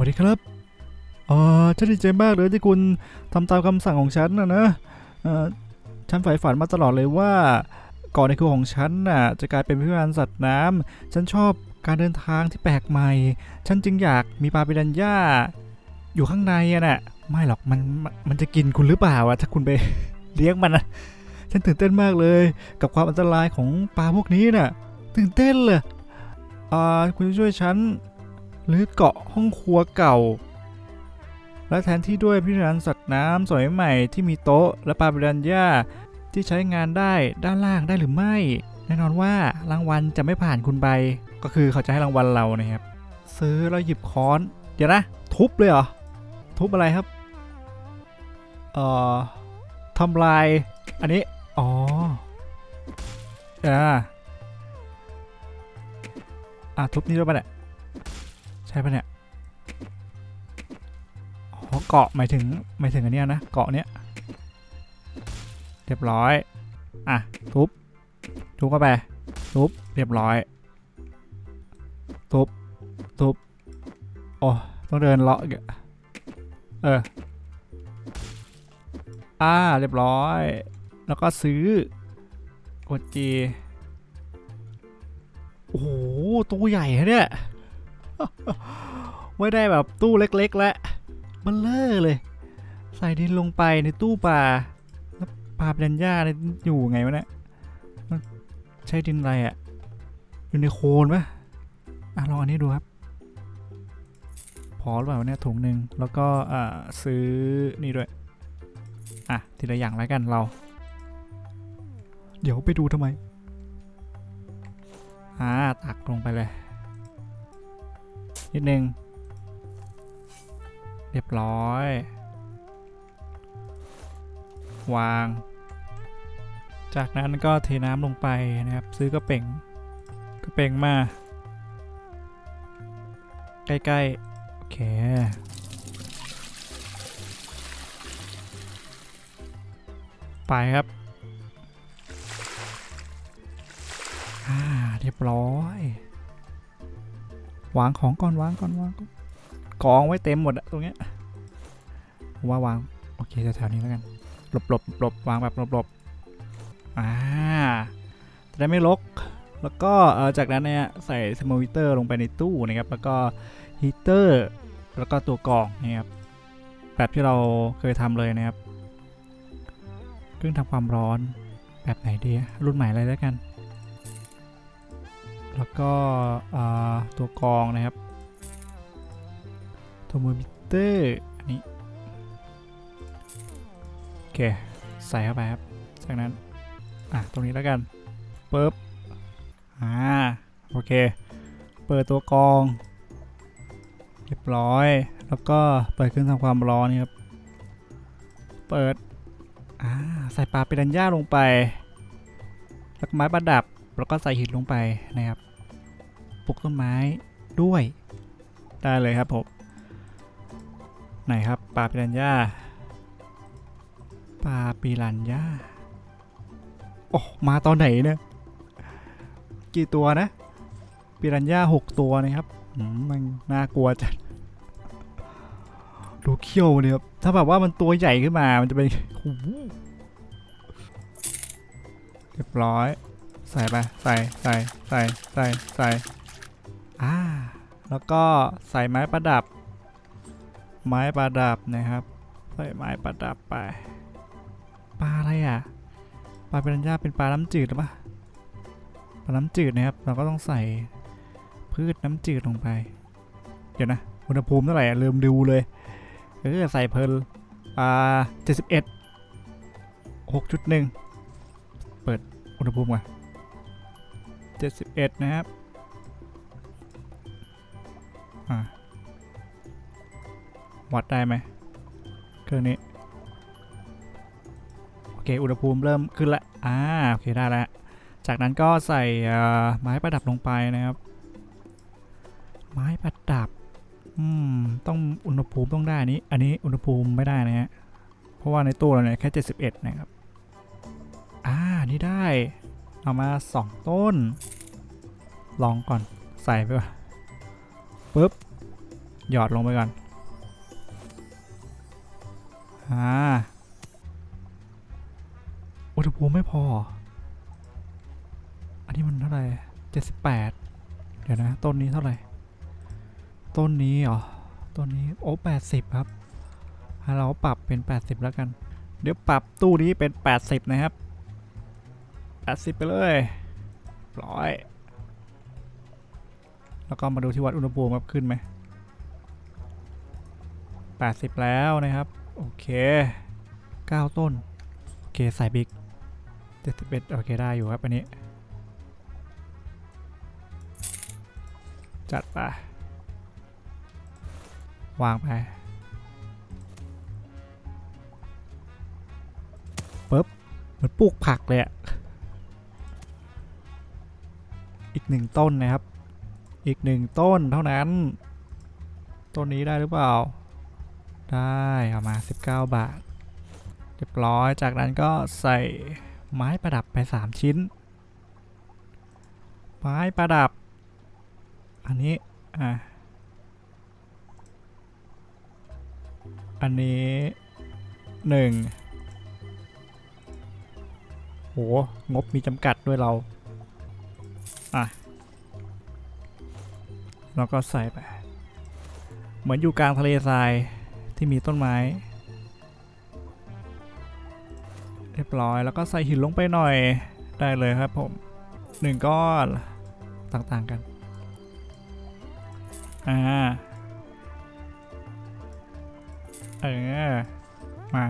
วัสดีครับเออฉันดีใจมากเลยที่คุณทำตามคำสั่งของฉันนะนะฉันใฝ่ฝันมาตลอดเลยว่าเกาะในครัวของฉันน่ะจะกลายเป็นพิพิธภัณฑ์สัตว์น้ำฉันชอบการเดินทางที่แปลกใหม่ ฉันจึงอยากมีปลาปิรันย่าอยู่ข้างในอะน่ะไม่หรอกมันมันจะกินคุณหรือเปล่าอะถ้าคุณไปเลี้ยงมันนะฉันตื่นเต้นมากเลย กับความอันตรายของปลาพวกนี้น่ะ ตื่นเต้นเลยอ่าคุณช่วยฉัน หรือเกาะห้องครัวเก่า และแทนที่ด้วยพิพิธภัณฑ์สัตว์น้ำสมัยใหม่ที่มีโต๊ะและปาปิรันย่าที่ใช้งานได้ด้านล่างได้หรือไม่ แน่นอนว่ารางวัลจะไม่ผ่านคุณไปก็คือเขาจะให้รางวัลเรานะครับ ซื้อแล้วหยิบค้อน เดี๋ยวนะ ทุบเลยเหรอ ทุบอะไรครับ เอ่อทำลาย อันนี้ อ๋อเดี๋ยวนะอะทุบนี่ด้วยปะเนี่ย ใช่ปะเนี่ยอ๋อเกาะหมายถึงหมายถึงอันเนี้ยนะเกาะเนี้ยเรียบร้อยอะทุบทุบเข้าไปทุบเรียบร้อยทุบทุบโอ้ต้องเดินเลาะอีกอะเอออ่าเรียบร้อย แล้วก็ซื้อกดจีโอ้โห ตู้ใหญ่ฮะเนี่ย ไม่ได้แบบตู้เล็กๆ แล้วมันเลอเลย ใส่ดินลงไปในตู้ปลาแล้วปลาเป็นหญ้าเนี่ยอยู่ไงวะเนี่ยมันใช้ดินอะไรอะ่ะอยู่ในโคลนปะอะลองอันนี้ดูครับ พอหรือเปล่าเนี่ยถุงหนึ่งแล้วก็อ่าซื้อนี่ด้วย อะ ทีละอย่างแล้วกันเรา เดี๋ยวไปดูทำไมอ่าตักลงไปเลย นิดนึง เรียบร้อย วาง จากนั้นก็เทน้ำลงไปนะครับ ซื้อกระเป่งกระเป่งมา ใกล้ๆ โอเคไปครับ อ่า เรียบร้อย วางของก่อนวางก่อนวางก่อนกองไว้เต็มหมดอะตรงเนี้ยผมว่าวาง โอเคแถวๆนี้แล้วกันหลบหลบหลบวางแบบหลบหลบอ่าจะได้ไม่ลกแล้วก็เออจากนั้นเนี่ยใส่สมอวิเตอร์ลงไปในตู้นะครับ แล้วก็ฮีเตอร์แล้วก็ตัวกรองนะครับแบบที่เราเคยทำเลยนะครับเครื่องทำความร้อนแบบไหนดีรุ่นใหม่เลยแล้วกัน แล้วก็ตัวกรองนะครับโทมมิเตอร์อันนี้โอเคใส่เข้าไปครับ จากนั้น อะ ตรงนี้แล้วกันปึ๊บอ่าโอเค เปิดตัวกรอง เรียบร้อย แล้วก็เปิดเครื่องทำความร้อนนี่ครับ เปิด อ่า ใส่ปลาปิรันย่าลงไป แล้วก็ไม้ประดับ แล้วก็ใส่หินลงไปนะครับปลูกต้นไม้ด้วย ได้เลยครับผมไหนครับปลาปิรันย่าปลาปิรันย่าโอ้มาตอนไหนเนี่ยกี่ตัวนะปิรันย่าหกตัวนะครับมันน่ากลัวจัดดูเขี้ยวเนี่ยครับถ้าแบบว่ามันตัวใหญ่ขึ้นมามันจะเป็นเรียบร้อย ใส่ไปใส่ใส่ใส่ใส่ใส่อ่าแล้วก็ใส่ไม้ประดับ ไม้ประดับนะครับ ใส่ไม้ประดับไปปลาอะไรอะปลาเปรัญญาเป็นปลาน้ำจืดหรือเปล่าปลาน้ำจืดนะครับ เราก็ต้องใส่พืชน้ำจืดลงไป เดี๋ยวนะอุณหภูมิเท่าไหร่ลืมดูเลยเออใส่เพลินอ่าเจ็ดสิบเอ็ดหกจุดหนึ่งเปิดอุณหภูมิก่อน เจ็ดสิบเอ็ดนะครับ วัดได้ไหมเครื่องนี้ โอเค อุณหภูมิเริ่มขึ้นละอ่าโอเค ได้แล้ว จากนั้นก็ใส่ไม้ประดับลงไปนะครับ ไม้ประดับ อืม ต้องอุณหภูมิต้องได้อนนี้ อันนี้อุณหภูมิไม่ได้นะฮะ เพราะว่าในตู้เราเนี่ยแค่ 71 นะครับ อ่า นี่ได้ เอามา 2 ต้น ลองก่อนใส่ไปก่อนปึ๊บ หยอดลงไปก่อน อ่า อุณหภูมิไม่พอ อันนี้มันเท่าไหร่เจ็ดสิบแปดเดี๋ยวนะ ต้นนี้เท่าไหร่ ต้นนี้เหรอต้นนี้ โอ้แปดสิบครับให้เราปรับเป็น 80 แล้วกัน เดี๋ยวปรับตู้นี้เป็น 80 นะครับ 80 ไปเลยร้อยแล้วก็มาดูที่วัดอุณหภูมิครับขึ้นไหม80 แล้วนะครับ โอเค 9 ต้น โอเค ใส่บิ๊ก71 โอเค ได้อยู่ครับ อันนี้ จัดไป วางไปปึ๊บ เหมือนปลูกผักเลยอะ อีกหนึ่งต้นนะครับ อีกหนึ่งต้นเท่านั้น ต้นนี้ได้หรือเปล่า ได้เอามา 19 บาท เรียบร้อย จากนั้นก็ใส่ไม้ประดับไป 3 ชิ้น ไม้ประดับ อันนี้ อะ อันนี้หนึ่งโห งบมีจำกัดด้วยเรา อะแล้วก็ใส่ไป เหมือนอยู่กลางทะเลทรายที่มีต้นไม้ เรียบร้อยแล้วก็ใส่หินลงไปหน่อยได้เลยครับผมหนึ่งก้อนต่างๆกัน อ่า เออ มา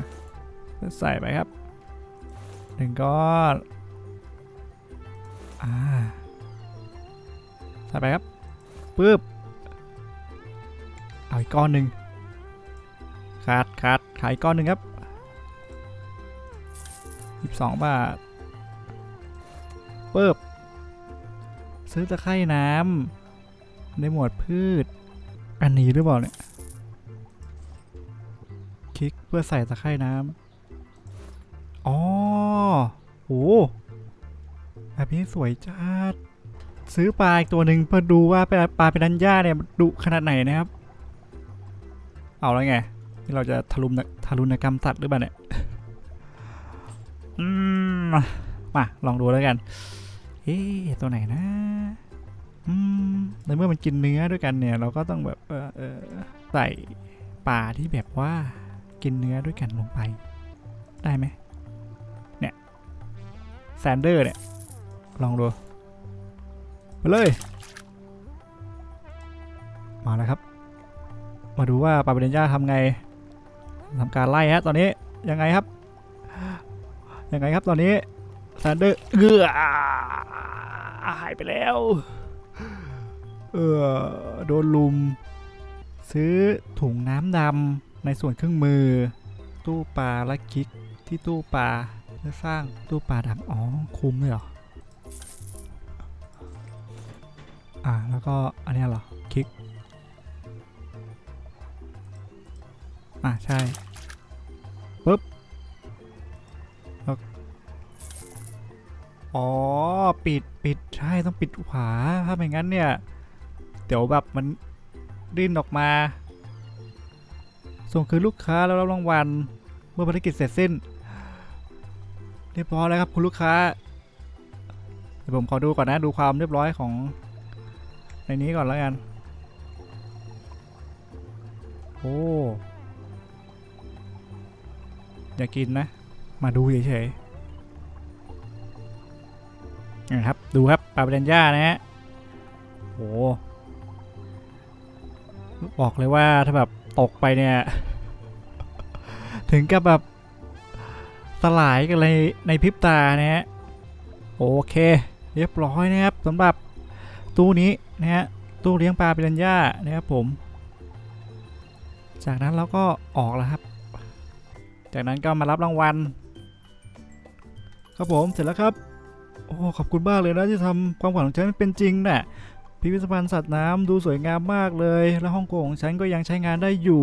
ใส่ไปครับหนึ่งก้อน อ่า ใส่ไปครับปึ๊บเอาอีกก้อนหนึ่งขาดขาดขายก้อนหนึ่งครับ 12 บาทปึ๊บซื้อตะไคร่น้ำในหมวดพืช อันนี้หรือเปล่าเนี่ย คลิกเพื่อใส่ตะไคร่น้ำอ๋อโหแบบนี้สวยจัด ซื้อปลาอีกตัวหนึ่งเพื่อดูว่าปลาเป็นดันย่าเนี่ยดุขนาดไหนนะครับ เอาแล้วไงนี่เราจะทารุณทารุณกรรมสัตว์หรือเปล่าเนี่ยอืมมาลองดูแล้วกันเอ๊ตัวไหนนะอืมในเมื่อมันกินเนื้อด้วยกันเนี่ย เราก็ต้องแบบเออเออใส่ปลาที่แบบว่ากินเนื้อด้วยกันลงไป ได้ไหมเนี่ยแซนเดอร์เนี่ยลองดู ไปเลย มาแล้วครับ มาดูว่าปาเปเดนย่าทำไงทำการไล่ฮะตอนนี้ยังไงครับ ยังไงครับตอนนี้แซนเดอร์เอือหายไปแล้วเออโดนลุม ซื้อถุงน้ำดำในส่วนเครื่องมือ ตู้ปลาและคิกที่ตู้ปลาเพื่อสร้างตู้ปลาดำอ๋อคุ้มเลยเหรอ อ่าแล้วก็อันนี้เหรอ คลิก อ่าใช่ปุ๊บแล้วอ๋อ ปิดปิดใช่ต้องปิดขวา ถ้าไม่งั้นเนี่ย เดี๋ยวแบบมันดิ้นออกมา ส่งคืนลูกค้าแล้วรับรางวัลเมื่อภารกิจเสร็จสิ้น เรียบร้อยแล้วครับคุณลูกค้าเดี๋ยวผมขอดูก่อนนะดูความเรียบร้อยของ ในนี้ก่อนแล้วกัน โอ้ อย่ากินนะ มาดูเฉยๆนะครับ ดูครับปลาเบรนย่านะฮะโอ้บอกเลยว่าถ้าแบบตกไปเนี่ย ถึงกับแบบสลายกันเลยในพริบตานะฮะ โอเค เรียบร้อยนะครับสำหรับ ตู้นี้นะฮะตู้เลี้ยงปลาปิรันย่านะครับผม จากนั้นเราก็ออกแล้วครับ จากนั้นก็มารับรางวัล ครับผมเสร็จแล้วครับ โอ้ขอบคุณมากเลยนะที่ทำความฝันของฉันเป็นจริงน่ะพิพิธภัณฑ์สัตว์น้ำดูสวยงามมากเลย และห้องโกงของฉันก็ยังใช้งานได้อยู่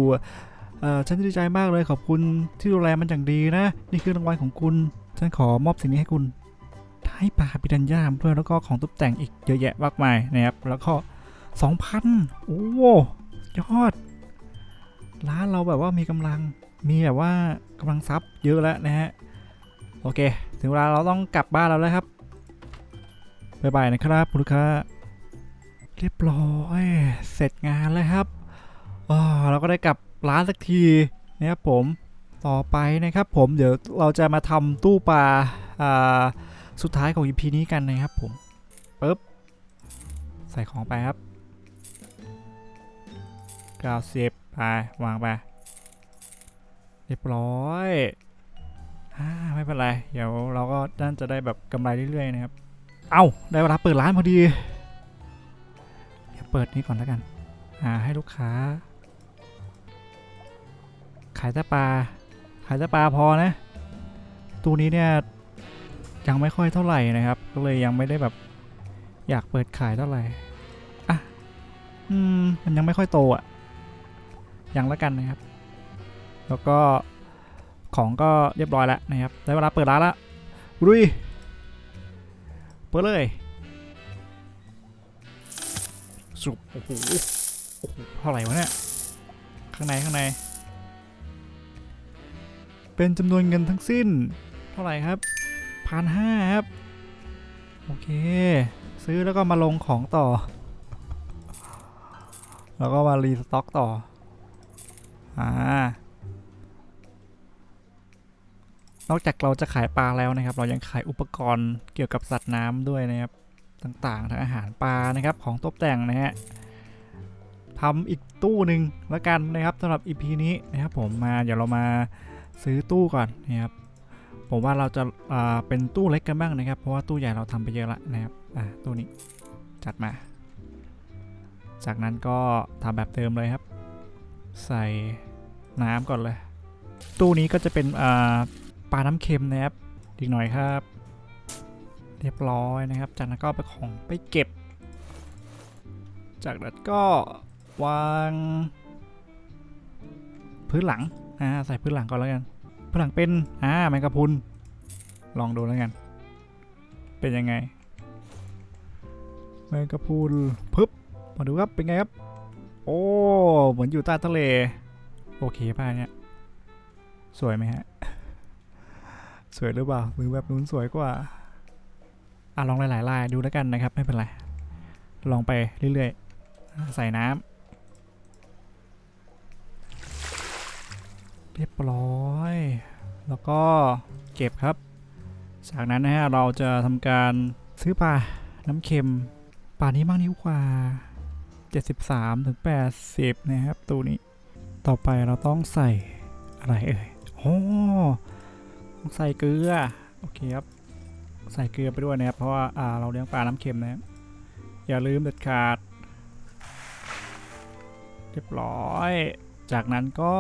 ฉันดีใจมากเลยขอบคุณที่ดูแลมันอย่างดีนะ นี่คือรางวัลของคุณ ฉันขอมอบสิ่งนี้ให้คุณ ให้ปลาปิรันย่ามด้วยแล้วก็ของตกแต่งอีกเยอะแยะมากมายนะครับ แล้วก็ 2,000 โอ้ยอด ร้านเราแบบว่ามีกำลังมีแบบว่ากำลังทรัพย์เยอะแล้วนะฮะ โอเค ถึงเวลาเราต้องกลับบ้านแล้วครับบ๊ายบายนะครับคุณลูกค้าเรียบร้อยเสร็จงานแล้วครับเราก็ได้กลับร้านสักทีนะครับผมต่อไปนะครับผมเดี๋ยวเราจะมาทำตู้ปลาอ่า สุดท้ายของ EP นี้กันนะครับผมปึ๊บใส่ของไปครับ90ไปวางไปเรียบร้อยอ่าไม่เป็นไร เดี๋ยวเราก็น่านจะได้แบบกำไรเรื่อยๆนะครับ เอาได้เวลาเปิดร้านพอดี เดี๋ยวเปิดนี้ก่อนแล้วกัน อ่า ให้ลูกค้า ขายแต่ปลา ขายแต่ปลาพอนะตู้นี้เนี่ย ยังไม่ค่อยเท่าไหร่นะครับ ก็เลยยังไม่ได้แบบอยากเปิดขายเท่าไหร่ อะ อืม มันยังไม่ค่อยโตอะ ยังล้วกันนะครับ แล้วก็ของก็เรียบร้อยแล้วนะครับ ได้เวลาเปิดร้านล้วรุยเปิดเลยสุบโอ้โหโอ้โหเท่าไหร่วะเนี่ย ข้างในข้างใน เป็นจำนวนเงินทั้งสิ้น เท่าไหร่ครับ พันห้าครับ โอเค ซื้อแล้วก็มาลงของต่อ แล้วก็มารีสต็อกต่อ อ่านอกจากเราจะขายปลาแล้วนะครับ เรายังขายอุปกรณ์เกี่ยวกับสัตว์น้ำด้วยนะครับ ต่างๆ ทั้งอาหารปลานะครับ ของตกแต่งนะฮะทำอีกตู้หนึ่งแล้วกันนะครับสำหรับ EP นี้นะครับผมมาเดี๋ยวเรามาซื้อตู้ก่อนนะครับ ผมว่าเราจะเป็นตู้เล็กกันบ้างนะครับ เพราะว่าตู้ใหญ่เราทำไปเยอะละนะครับอ่าตู้นี้จัดมา จากนั้นก็ทำแบบเดิมเลยครับ ใส่น้ำก่อนเลย ตู้นี้ก็จะเป็นอ่าปลาน้ำเค็มนะครับอีกหน่อยครับ เรียบร้อยนะครับ จากนั้นก็ไปของไปเก็บ จากนั้นก็วาง พื้นหลังอ่าใส่พื้นหลังก่อนแล้วกัน พื้นหลังเป็น อ่าแมงกะพรุน ลองดูแล้วกัน เป็นยังไง แมงกะพรุนปึ๊บมาดูครับ เป็นไงครับ โอ้ เหมือนอยู่ใต้ทะเล โอเคป่ะเนี่ย สวยไหมฮะ สวยหรือเปล่า หรือแบบนู้นสวยกว่า อะลองหลายๆลายดูแล้วกันนะครับ ไม่เป็นไร ลองไปเรื่อยๆ ใส่น้ำ เรียบร้อย แล้วก็เก็บครับ จากนั้นนะฮะเราจะทำการซื้อปลาน้ำเค็มปลานี้มากนิ้วกว่า 73ถึง80 นะครับตัวนี้ ต่อไปเราต้องใส่อะไรเอ่ยโอ้ต้องใส่เกลือ โอเคครับ ใส่เกลือไปด้วยนะครับ เพราะว่าอ่าเราเลี้ยงปลาน้ำเค็มนะครับอย่าลืมเด็ดขาด เรียบร้อย จากนั้นก็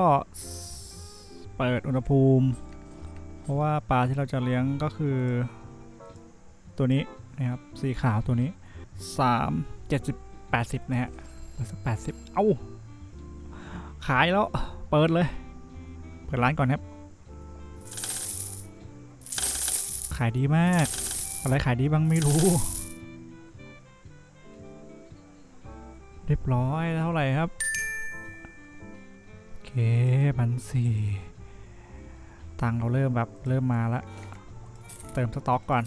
เปิดอุณหภูมิ เพราะว่าปลาที่เราจะเลี้ยงก็คือ ตัวนี้นะครับสีขาวตัวนี้ 3 70 80นะฮะเปิดสัก80 เอ้าขายแล้วเปิดเลย เปิดร้านก่อนครับ ขายดีมาก อะไรขายดีบ้างไม่รู้ เรียบร้อยเท่าไหร่ครับ โอเคพันสี่ ตังเราเริ่มแบบเริ่มมาแล้วเติมสต็อกก่อน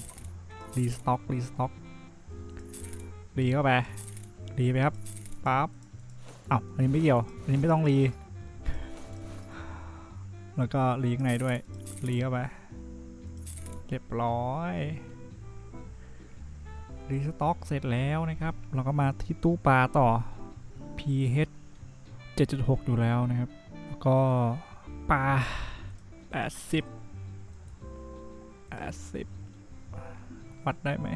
รีสต็อกรีสต็อกรีเข้าไปรีไปครับปั๊บอ้าวอันนี้ไม่เกี่ยวอันนี้ไม่ต้องรีแล้วก็รีข้างในด้วยรีเข้าไปเรียบร้อยรีสต็อกเสร็จแล้วนะครับ เราก็มาที่ตู้ปลาต่อ pH 7.6 อยู่แล้วนะครับ แล้วก็ปลา 80 80วัดได้ไหม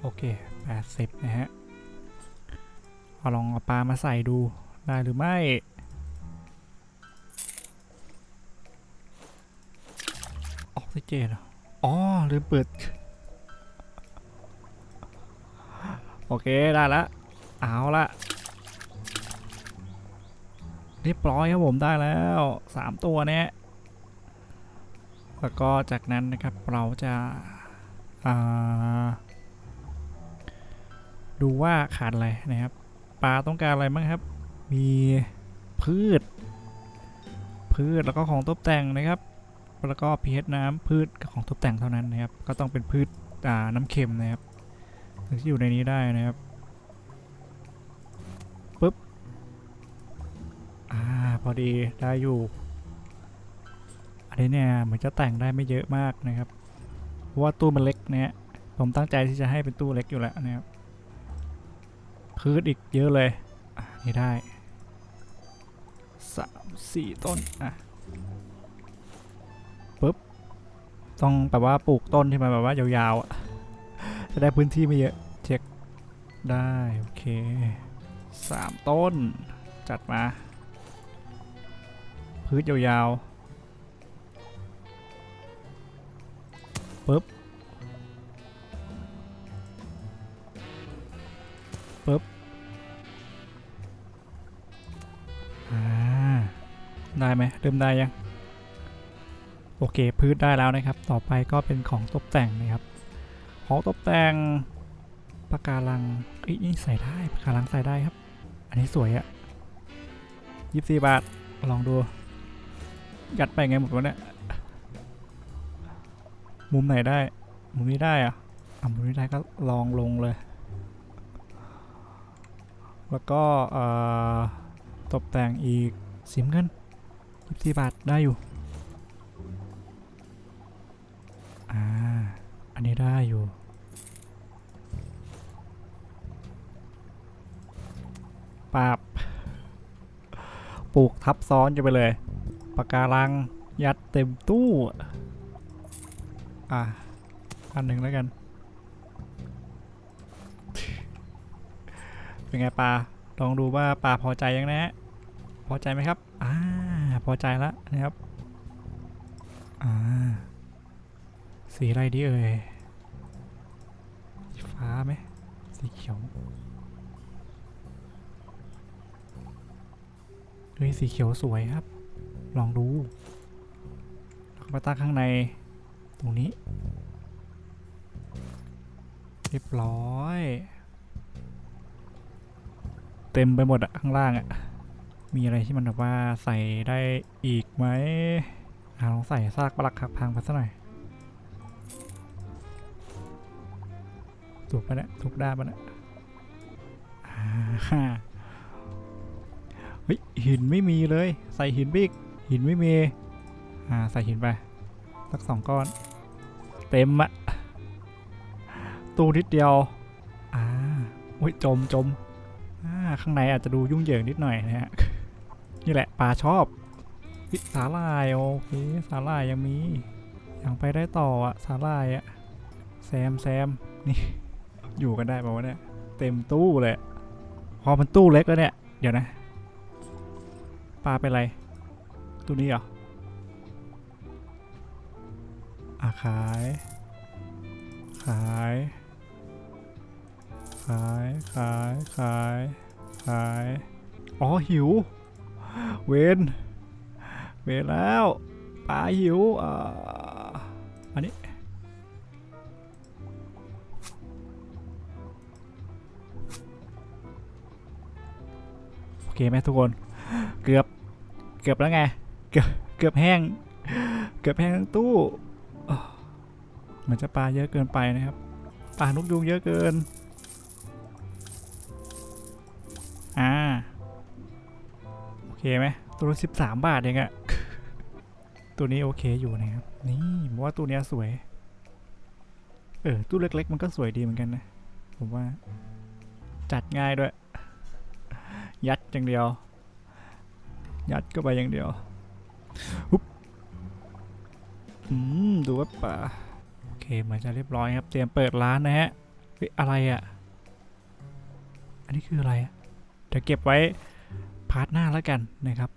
โอเค80นะฮะเอาลองเอาปลามาใส่ดูได้หรือไม่ ออกซิเจนอ๋อลืมเปิด โอเค ได้ละ เอาละ เรียบร้อยครับผมได้แล้ว 3 ตัวเนี้ยแล้วก็จากนั้นนะครับเราจะาดูว่าขาดอะไรนะครับปลาต้องการอะไรบ้างครับ มีพืช พืชแล้วก็ของตกแต่งนะครับ แล้วก็พีเน้ำพืชกับของตกแต่งเท่านั้นนะครับ ก็ต้องเป็นพืชน้ำเค็มนะครับถึงจะอยู่ในนี้ได้นะครับ อ่าพอดีได้อยู่ อันนี้เนี่ยเหมือนจะแต่งได้ไม่เยอะมากนะครับ เพราะว่าตู้มันเล็กเนี่ยผมตั้งใจที่จะให้เป็นตู้เล็กอยู่แล้วนะครับพืชอีกเยอะเลยนี่ได้สามสี่ต้นอะปุ๊บต้องแบบว่าปลูกต้นที่มันแบบว่ายาวๆจะได้พื้นที่ไม่เยอะเช็คได้ โอเคสามต้นจัดมา พืชยาวๆปุ๊บปุ๊บอ่าได้ไหมเริ่มได้ยัง โอเคพืชได้แล้วนะครับ ต่อไปก็เป็นของตกแต่งนะครับ ของตกแต่งปากการังอ้ยนี่ใส่ได้ปากการังใส่ได้ครับ อันนี้สวยอะยี่สิบบาท ลองดู ยัดไปไงหมดวะเนี่ย มุมไหนได้ มุมนี้ได้อะอะมุมนี้ได้ก็ลองลงเลย แล้วก็เอ่อตกแต่งอีกสีเงิน24บาทได้อยู่ อ่า อันนี้ได้อยู่ปาบปลูกทับซ้อนจะไปเลย ปากการัง ยัดเต็มตู้ อะ อันหนึ่งแล้วกัน เป็นไงปลา ลองดูว่าปลาพอใจยังนะฮะพอใจไหมครับ อ่า พอใจแล้วนะครับ อ่า สีอะไรดีเอ่ยสีฟ้าไหม สีเขียวเฮ้ยสีเขียวสวยครับ ลองดูแล้วมาตั้งข้างในตรงนี้ เรียบร้อย เต็มไปหมดอะข้างล่างอะมีอะไรที่มันแบบว่าใส่ได้อีกไหมอาลองใส่ซากปลักหักพังไปสักหน่อยถูกปะเนี่ยถูกด้านปะเนี่ยอ่าฮ่าเฮ้ยหินไม่มีเลย ใส่หินไปอีก หินไม่มีอ่าใส่หินไปสักสองก้อน เต็มอะตู้นิดเดียวอ่าโอ้ยจมจมอ่าข้างในอาจจะดูยุ่งเหยิงนิดหน่อยนะฮะนี่แหละปลาชอบสาลายโอเคสาลายยังมียังไปได้ต่ออะสาลายอะแซมแซมนี่อยู่กันได้ป่าวะเนี่ยเต็มตู้เลยพอมันตู้เล็กแล้วเนี่ย เดี๋ยวนะปลาเป็นไร ตู้นี้เหรออะขาย ขาย ขาย ขาย ขาย ขาย อ๋อ หิว เวนเวนแล้วปลาหิวอ่าอันนี้โอเคไหมทุกคน เกือบ เกือบแล้วไง เกือบเกือบแห้ง เกือบแห้งทั้งตู้เหมือนจะปลาเยอะเกินไปนะครับ ปลานกยุงเยอะเกิน อ่า โอเคไหมตัวละสิบสามบาทเองอะตัวนี้โอเคอยู่นะครับ นี่ผมว่าตัวนี้สวย เออ ตู้เล็ก ๆ มันก็สวยดีเหมือนกันนะ ผมว่า จัดง่ายด้วย ยัดอย่างเดียว ยัดก็ไปอย่างเดียว อุ๊บอืมดูว่าป่าโอเคเหมือนจะเรียบร้อยครับ เตรียมเปิดร้านนะฮะเฮ้ยอะไรอะ่ะ อันนี้คืออะไรอะเดี๋ยวเก็บไว้พาร์ทหน้าแล้วกันนะครับ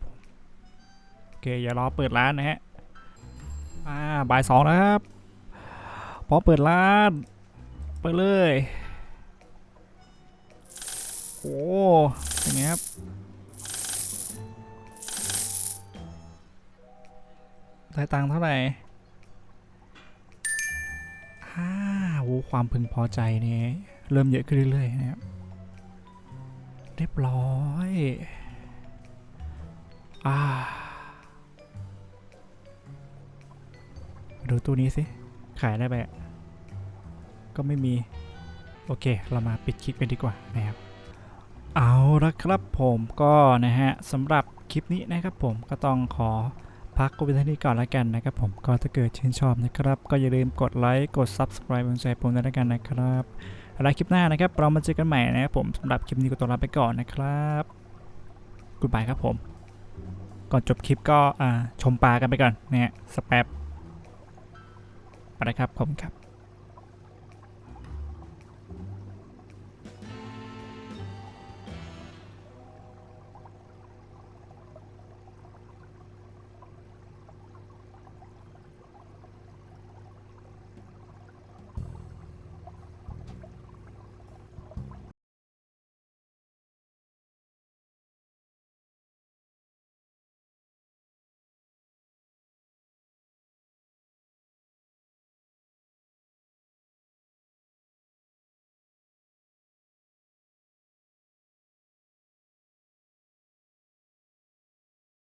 โอเคอย่ารอเปิดร้านนะฮะอ่าบ่ายสองนะครับพอเปิดร้านเปิดเลยโอ้เป็นไงครับ ได้ตังค์เท่าไหร่อ่าโอ้ความพึงพอใจเนี่ยเริ่มเยอะขึ้นเรื่อยๆนะครับเรียบร้อยอ่าดูตู้นี้สิ ขายได้ไปอะก็ไม่มี โอเค เรามาปิดคลิปกันดีกว่านะครับ เอาละครับผมก็นะฮะสำหรับคลิปนี้นะครับผมก็ต้องขอ พักกวินเท่านี้ก่อนละกันนะครับผมก็ถ้าเกิดชื่นชอบนะครับ ก็อย่าลืมกดไลค์กด Subscribe เป็นใจผมด้วยละกันนะครับแล้วคลิปหน้านะครับ เรามาเจอกันใหม่นะครับผมสำหรับคลิปนี้ก็ต้องลาไปก่อนนะครับกูบายครับผม ก่อนจบคลิปก็ชมปลากันไปก่อนนะฮะสแปบไปนะครับผมครับ